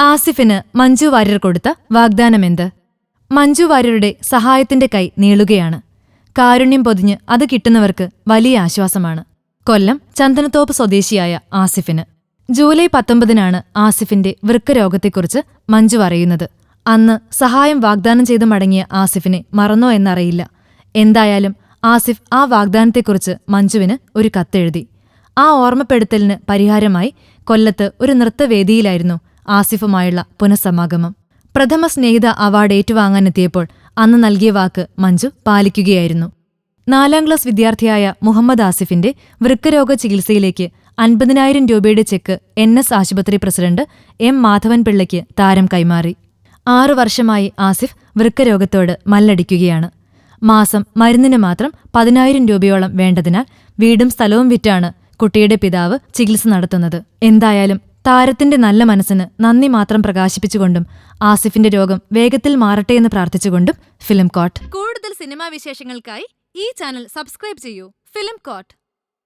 ആസിഫിന് മഞ്ജു വാര്യർ കൊടുത്ത വാഗ്ദാനമെന്ത്? മഞ്ജു വാര്യരുടെ സഹായത്തിന്റെ കൈ നീളുകയാണ്. കാരുണ്യം പൊതിഞ്ഞ് അത് കിട്ടുന്നവർക്ക് വലിയ ആശ്വാസമാണ്. കൊല്ലം ചന്ദനത്തോപ്പ് സ്വദേശിയായ ആസിഫിന്. ജൂലൈ പത്തൊമ്പതിനാണ് ആസിഫിന്റെ വൃക്കരോഗത്തെക്കുറിച്ച് മഞ്ജു അറിയുന്നത് അന്ന് സഹായം വാഗ്ദാനം ചെയ്തു മടങ്ങിയ ആസിഫിനെ മറന്നോ എന്നറിയില്ല. എന്തായാലും ആസിഫ് ആ വാഗ്ദാനത്തെക്കുറിച്ച് മഞ്ജുവിന് ഒരു കത്തെഴുതി. ആ ഓർമ്മപ്പെടുത്തലിന് പരിഹാരമായി കൊല്ലത്ത് ഒരു നൃത്തവേദിയിലായിരുന്നു ആസിഫുമായുള്ള പുനഃസമാഗമം. പ്രഥമ സ്നേഹിത അവാർഡ് ഏറ്റുവാങ്ങാനെത്തിയപ്പോൾ അന്ന് നൽകിയ വാക്ക് മഞ്ജു പാലിക്കുകയായിരുന്നു. നാലാം ക്ലാസ് വിദ്യാർത്ഥിയായ മുഹമ്മദ് ആസിഫിന്റെ വൃക്കരോഗ ചികിത്സയിലേക്ക് അൻപതിനായിരം രൂപയുടെ ചെക്ക് എൻ എസ് ആശുപത്രി പ്രസിഡന്റ് എം മാധവൻ പിള്ളയ്ക്ക് താരം കൈമാറി. ആറു വർഷമായി ആസിഫ് വൃക്കരോഗത്തോട് മല്ലടിക്കുകയാണ്. മാസം മരുന്നിന് മാത്രം പതിനായിരം രൂപയോളം വേണ്ടതിനാൽ വീടും സ്ഥലവും വിറ്റാണ് കുട്ടിയുടെ പിതാവ് ചികിത്സ നടത്തുന്നത്. എന്തായാലും താരത്തിന്റെ നല്ല മനസ്സിന് നന്ദി മാത്രം പ്രകാശിപ്പിച്ചുകൊണ്ടും ആസിഫിന്റെ രോഗം വേഗത്തിൽ മാറട്ടെ എന്ന് പ്രാർത്ഥിച്ചുകൊണ്ടും ഫിലിം കോട്ട്. കൂടുതൽ സിനിമാ വിശേഷങ്ങൾക്കായി ഈ ചാനൽ സബ്സ്ക്രൈബ് ചെയ്യൂ. Film court.